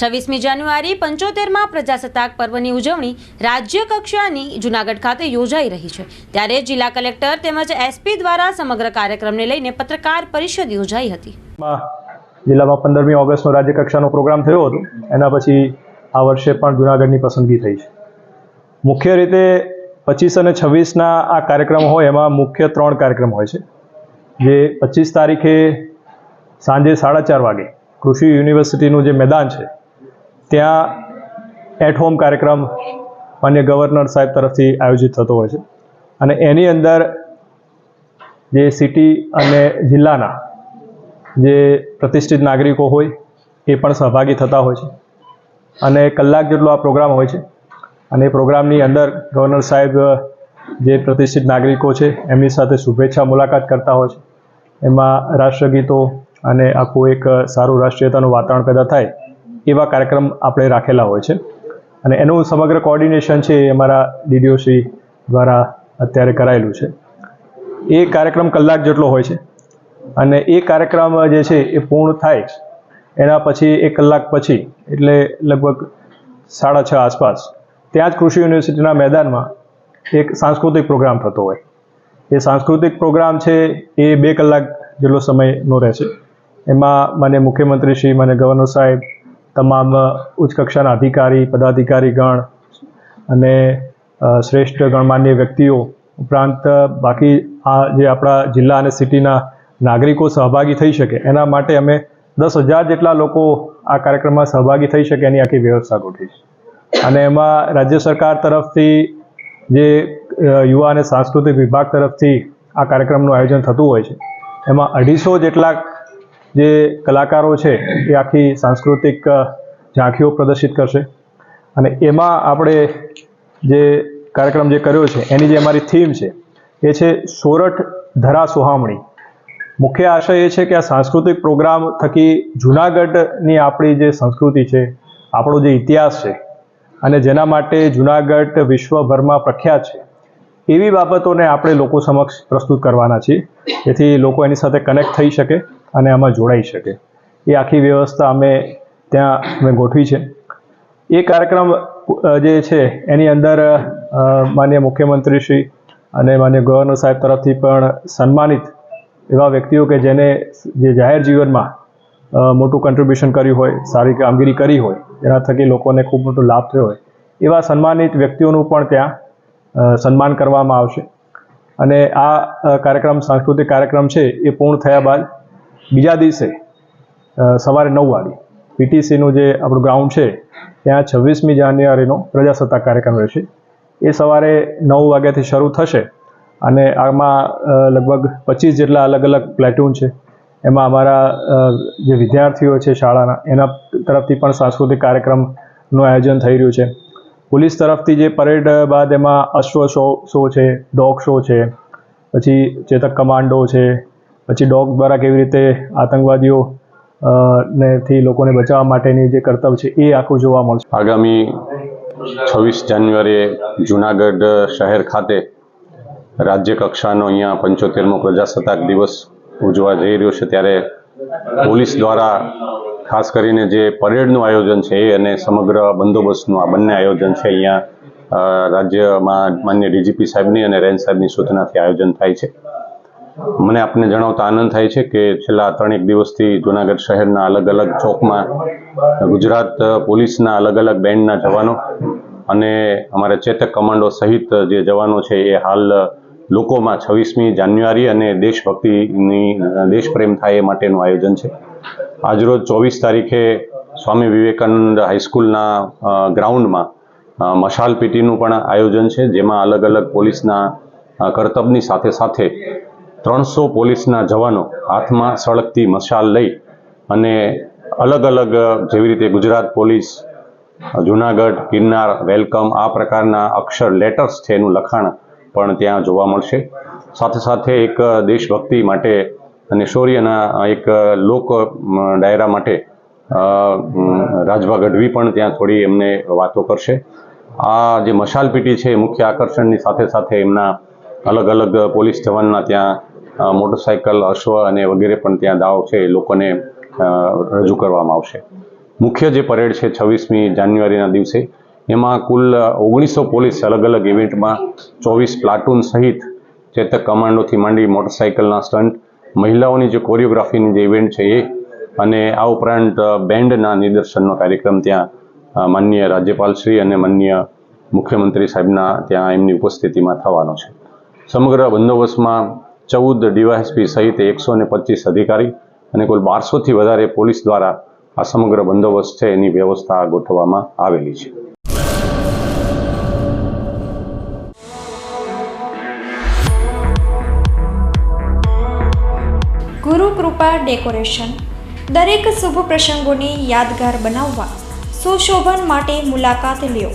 છવ્વીસમી જાન્યુઆરી પંચોતેરમાં પ્રજાસત્તાક પર્વની ઉજવણી રાજ્ય કક્ષાની જૂનાગઢ ખાતે યોજાઈ રહી છે. ત્યારે જિલ્લા કલેક્ટર તેમજ એસપી દ્વારા સમગ્ર કાર્યક્રમને લઈને પત્રકાર પરિષદ યોજાઈ હતી. જિલ્લામાં પંદરમી ઓગસ્ટનો રાજ્ય કક્ષાનો પ્રોગ્રામ થયો હતો. એના પછી આ વર્ષે પણ જુનાગઢની પસંદગી થઈ છે. મુખ્ય રીતે પચીસ અને છવ્વીસના આ કાર્યક્રમ હોય એમાં મુખ્ય ત્રણ કાર્યક્રમ હોય છે. જે પચીસ તારીખે સાંજે સાડા ચાર વાગે કૃષિ યુનિવર્સિટીનું જે મેદાન છે ત્યાં એટ હોમ કાર્યક્રમ માન્ય ગવર્નર સાહેબ તરફથી આયોજિત થતો હોય છે. અને એની અંદર જે સિટી અને જિલ્લાના જે પ્રતિષ્ઠિત નાગરિકો હોય એ પણ સહભાગી થતા હોય છે. અને કલાક જેટલો આ પ્રોગ્રામ હોય છે. અને એ પ્રોગ્રામની અંદર ગવર્નર સાહેબ જે પ્રતિષ્ઠિત નાગરિકો છે, એમની સાથે શુભેચ્છા મુલાકાત કરતા હોય છે. એમાં રાષ્ટ્રગીતો અને આખું એક સારું રાષ્ટ્રીયતાનું વાતાવરણ પેદા થાય એવા કાર્યક્રમ આપણે રાખેલા હોય છે. અને એનું સમગ્ર કોર્ડિનેશન છે એ અમારા ડીડીઓ શ્રી દ્વારા અત્યારે કરાયેલું છે. એ કાર્યક્રમ કલાક જેટલો હોય છે. અને એ કાર્યક્રમ જે છે એ પૂર્ણ થાય એના પછી એક કલાક પછી, એટલે લગભગ સાડા છ આસપાસ, ત્યાં જ કૃષિ યુનિવર્સિટીના મેદાનમાં એક સાંસ્કૃતિક પ્રોગ્રામ થતો હોય. એ સાંસ્કૃતિક પ્રોગ્રામ છે એ બે કલાક જેટલો સમયનો રહેશે. એમાં મને મુખ્યમંત્રી શ્રી, મને ગવર્નર સાહેબ તમામ ઉચ્ચ કક્ષાના અધિકારી, પદાધિકારી ગણ અને શ્રેષ્ઠ ગણમાન્ય વ્યક્તિઓ ઉપરાંત બાકી આ જે આપણા જિલ્લા અને સિટીના નાગરિકો સહભાગી થઈ શકે, એના માટે અમે દસ હજાર જેટલા લોકો આ કાર્યક્રમમાં સહભાગી થઈ શકે એની આખી વ્યવસ્થા ગોઠવી છે અને એમાં રાજ્ય સરકાર તરફથી જે યુવા અને સાંસ્કૃતિક વિભાગ તરફથી આ કાર્યક્રમનું આયોજન થતું હોય છે, એમાં અઢીસો જેટલા જે કલાકારો છે, એ આખી સાંસ્કૃતિક ઝાંખીઓ પ્રદર્શિત કરશે. અને એમાં આપણે જે કાર્યક્રમ જે કર્યો છે, એની જે અમારી થીમ છે, એ છે સોરઠ ધરા સોહામણી. મુખ્ય આશય એ છે કે આ સાંસ્કૃતિક પ્રોગ્રામ થકી જૂનાગઢની આપણી જે સંસ્કૃતિ છે, આપણો જે ઇતિહાસ છે, અને જેના માટે જૂનાગઢ વિશ્વભરમાં પ્રખ્યાત છે, એવી બાબતોને આપણે લોકો સમક્ષ પ્રસ્તુત કરવાના છીએ, જેથી લોકો એની સાથે કનેક્ટ થઈ શકે. અને આમાં જોડાઈ શકે. એ આખી વ્યવસ્થા અમે ત્યાં અમે ગોઠવી છે. એ કાર્યક્રમ જે છે, એની અંદર માન્ય મુખ્યમંત્રી શ્રી અને માન્ય ગવર્નર સાહેબ તરફથી પણ સન્માનિત એવા વ્યક્તિઓ કે જેને જે જાહેર જીવનમાં મોટું કન્ટ્રીબ્યુશન કર્યું હોય, સારી કામગીરી કરી હોય, એના થકી લોકોને ખૂબ મોટો લાભ થયો હોય, એવા સન્માનિત વ્યક્તિઓનું પણ ત્યાં સન્માન કરવામાં આવશે. અને આ કાર્યક્રમ, સાંસ્કૃતિક કાર્યક્રમ છે, એ પૂર્ણ થયા બાદ બીજા દિવસે સવારે નવ વાગે પીટીસીનું જે આપણું ગ્રાઉન્ડ છે, ત્યાં છવ્વીસમી જાન્યુઆરીનો પ્રજાસત્તાક કાર્યક્રમ રહેશે. એ સવારે નવ વાગ્યાથી શરૂ થશે અને આમાં લગભગ પચીસ જેટલા અલગ અલગ પ્લેટૂન છે. એમાં અમારા જે વિદ્યાર્થીઓ છે શાળાના, એના તરફથી પણ સાંસ્કૃતિક કાર્યક્રમનું આયોજન થઈ રહ્યું છે. પોલીસ તરફથી જે પરેડ બાદ એમાં અશ્વ શો શો છે, ડોગ શો છે, પછી ચેતક કમાન્ડો છે પછી ડોગ દ્વારા કેવી રીતે આતંકવાદીઓ નેથી લોકોને બચાવવા માટેની જે કર્તવ્ય છે એ આખું જોવા મળશે. આગામી છવ્વીસ જાન્યુઆરીએ જુનાગઢ શહેર ખાતે રાજ્ય કક્ષાનો અહીંયા પંચોતેરમો પ્રજાસત્તાક દિવસ ઉજવા જઈ રહ્યો છે. ત્યારે પોલીસ દ્વારા ખાસ કરીને જે પરેડનું આયોજન છે એ અને સમગ્ર બંદોબસ્તનું આ બંને આયોજન છે અહીંયા રાજ્યમાં માન્ય ડીજીપી સાહેબની અને રેન્જ સાહેબની સૂચનાથી આયોજન થાય છે. મને આપને જણાવતા આનંદ થાય છે કે છેલ્લા ત્રણેક દિવસથી જુનાગઢ શહેરના અલગ અલગ ચોકમાં ગુજરાત પોલીસના અલગ અલગ બેન્ડના જવાનો અને અમારા ચેતક કમાન્ડો સહિત જે જવાનો છે એ હાલ લોકોમાં છવ્વીસમી જાન્યુઆરી અને દેશભક્તિની, દેશપ્રેમ થાય એ માટેનું આયોજન છે. આજરોજ ચોવીસ તારીખે સ્વામી વિવેકાનંદ હાઈસ્કૂલના ગ્રાઉન્ડમાં મશાલ પીટીનું પણ આયોજન છે, જેમાં અલગ અલગ પોલીસના કરતબની સાથે સાથે ત્રણસો પોલીસના જવાનો હાથમાં સળગતી મશાલ લઈ અને અલગ અલગ જેવી રીતે ગુજરાત પોલીસ, જુનાગઢ, ગિરનાર, વેલકમ, આ પ્રકારના અક્ષર લેટર્સ છે એનું લખાણ પણ ત્યાં જોવા મળશે. સાથે સાથે એક દેશભક્તિ માટે અને શૌર્યના એક લોક ડાયરા માટે રાજભા ગઢવી પણ ત્યાં થોડી એમને વાતો કરશે. આ જે મશાલ પીટી છે એ મુખ્ય આકર્ષણની સાથે સાથે એમના અલગ અલગ પોલીસ જવાનના ત્યાં મોટરસાયકલ, અશ્વ અને વગેરે પણ ત્યાં દાવ છે, એ લોકોને રજૂ કરવામાં આવશે. મુખ્ય જે પરેડ છે છવ્વીસમી જાન્યુઆરીના દિવસે, એમાં કુલ ઓગણીસો પોલીસ અલગ અલગ ઇવેન્ટમાં ચોવીસ પ્લાટૂન સહિત ચેતક કમાન્ડોથી માંડી મોટરસાઇકલના સ્ટન્ટ મહિલાઓની જે કોરિયોગ્રાફીની જે ઇવેન્ટ છે એ, અને આ ઉપરાંત બેન્ડના નિદર્શનનો કાર્યક્રમ ત્યાં માનનીય રાજ્યપાલશ્રી અને માનનીય મુખ્યમંત્રી સાહેબના ત્યાં એમની ઉપસ્થિતિમાં થવાનો છે. સમગ્ર બંદોબસ્તમાં ચૌદ ડીવાયએસપી સહિત એકસો ને પચીસ અધિકારી અને કુલ બારસોથી વધારે પોલીસ દ્વારા આ સમગ્ર બંદોબસ્ત છે, એની વ્યવસ્થા ગોઠવવામાં આવેલી છે. ગુરુ કૃપા ડેકોરેશન. દરેક શુભ પ્રસંગોને યાદગાર બનાવવા સુશોભન માટે મુલાકાત લ્યો.